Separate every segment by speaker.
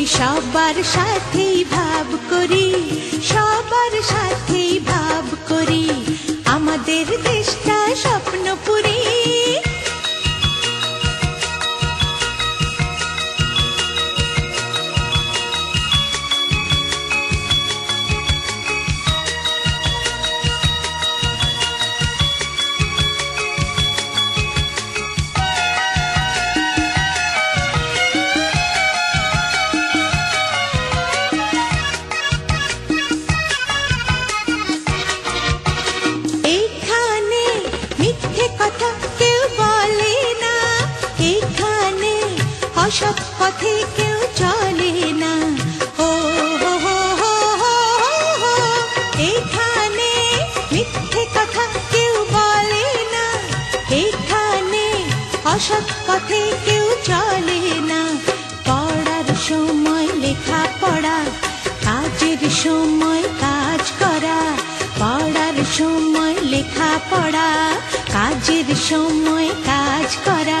Speaker 1: পরি সবার সাথেই ভাব করি সবার সাথেই ভাব করি। আমাদের দেশটা স্বপ্নপুরী। অসৎ পথে কেউ চলে না। পড়ার সময় লেখা কাজের সময় কাজ করা, পড়ার সময় লেখা পড়া কাজের সময় কাজ করা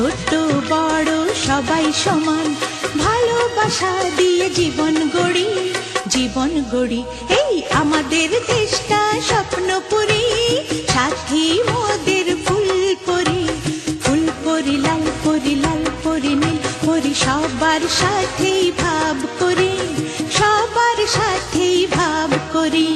Speaker 1: ছোট বড়, সবাই সমান। ভালোবাসা দিয়ে জীবন গড়ি জীবন গড়ি। এই আমাদের দেশটা স্বপ্নপুরী, সাথী মোদের ফুল পরি ফুল পরি লাল পরি লাল পরি নীল পরি সবার সাথেই ভাব করি। সবার সাথেই ভাব করি।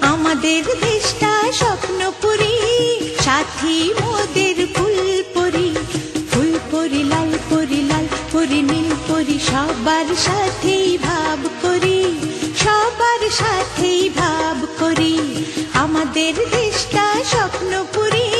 Speaker 1: আমাদের দেশটা স্বপ্নপুরী, সাথী সবার সাথেই ভাব করি সবার সাথেই ভাব করি। আমাদের দেশটা স্বপ্নপুরী